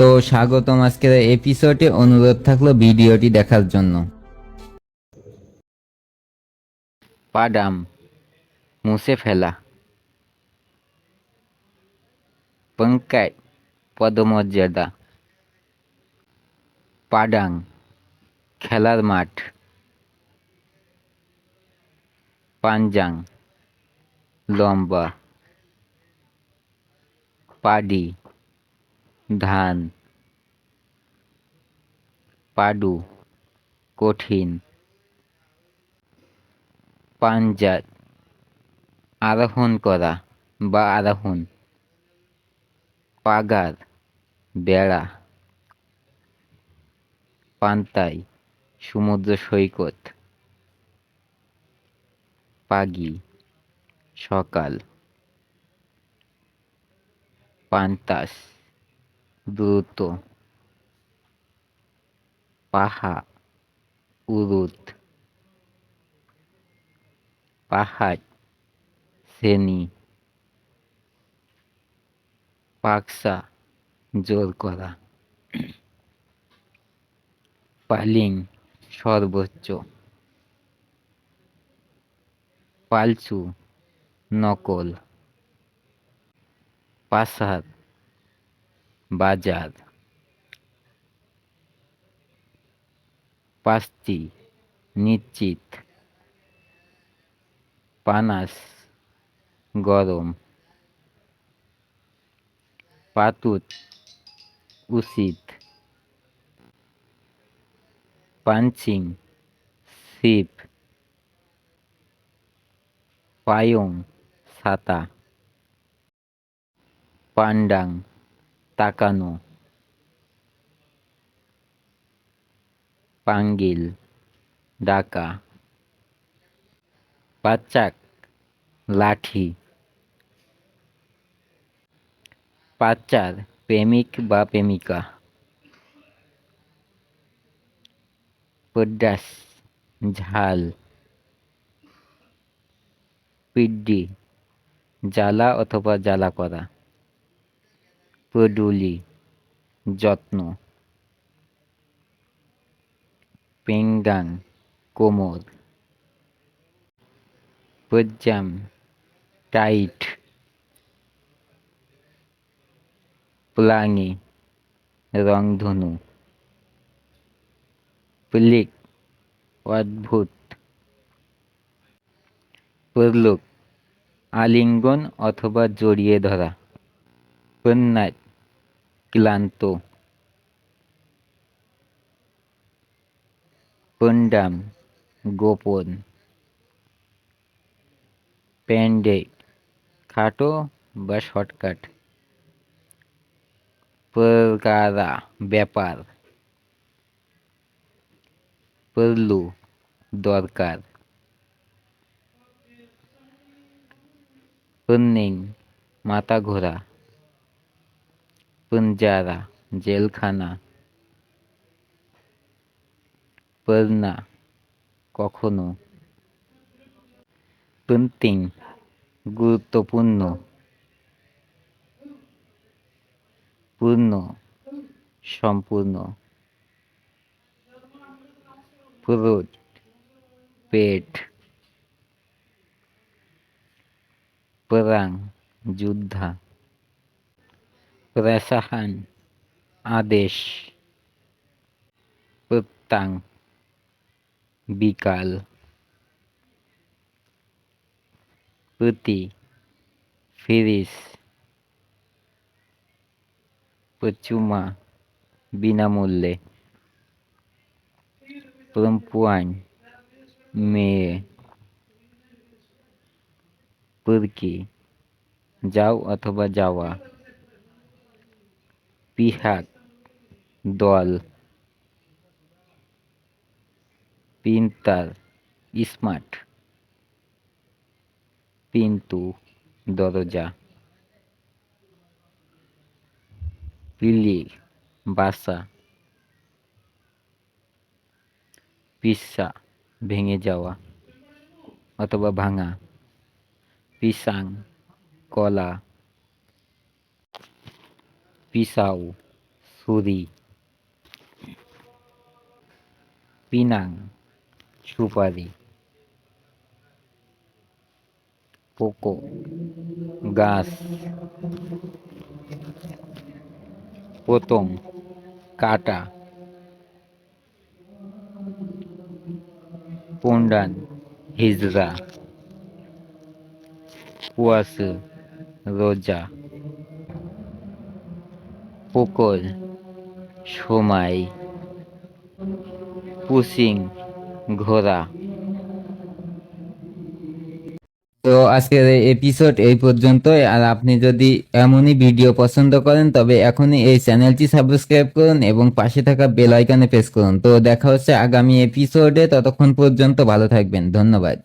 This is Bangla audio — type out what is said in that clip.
তো স্বাগতম আজকের এপিসোডে অনুরোধ থাকল ভিডিওটি দেখার জন্য। পাডাম, মুছে ফেলা। পঙ্কায় পদমর্যাদা। পাডাং, খেলার মাঠ। পাঞ্জাং, লম্বা। পাডি। ধান। পাডু, কঠিন। পাঞ্জাত, আরোহণ করা বা আরোহণ। পাগার, বেড়া। পান্তাই, সমুদ্র সৈকত। পাগি, সকাল। পান্তাস। দ্রুত। পাহা উরুত পাহাড় শ্রেণি। পাকসা জোর করা। পালিং সর্বোচ্চ। পালচু নকল। পাসার বাজার পাস্তি নিশ্চিত পানাস গরম পাতুত উচিত পাঞ্চিং সিপ পায়ং ছাতা পান্ডাং তাকানো পাঙ্গিল ডাকা পাচাক লাঠি পাচার প্রেমিক বা প্রেমিকা পড্ডাস ঝাল পিড্ডি জ্বালা অথবা জ্বালা করা পডুলি, যত্ন। পেঙ্গাং, কোমর। পজ্জাম, টাইট। প্লাঙি, রংধনু। প্লিক অদ্ভুত। প্রলোক, আলিঙ্গন অথবা জড়িয়ে ধরা। penat gelantung pendam गोपन पेंडे खाटो व शॉर्टकट परकारा व्यापार परलू दरकार अर्निंग माता घोरा পুঞ্জারা জেলখানা পর্না কখনো পুন্তিং গুরুত্বপূর্ণ পূর্ণ সম্পূর্ণ ফুরুট পেট পরাং যুদ্ধা Keresahan Adesh Petang Bikal putih, Firis Percuma Binamulle Perempuan me, Pergi Jauh atau Jawa পিহাক দল পিন্তার স্মার্ট পিন্তু দরজা পিলি বাসা পিসা ভেঙে যাওয়া অথবা ভাঙা পিসাং কলা পিসাউ ছুরি পিনাং সুপারি পোকো গাছ পতং কাটা পুন্ডান হিজরা কুয়াশা রোজা পুকুর, সময়, পুসিং, ঘোড়া। তো আজকের এপিসোড এই পর্যন্তই। আর আপনি যদি এমনই ভিডিও পছন্দ করেন, তবে এখনই এই চ্যানেলটি সাবস্ক্রাইব করুন এবং পাশে থাকা বেল আইকনে প্রেস করুন। তো দেখা হচ্ছে আগামী এপিসোডে ততক্ষণ পর্যন্ত ভালো থাকবেন। ধন্যবাদ।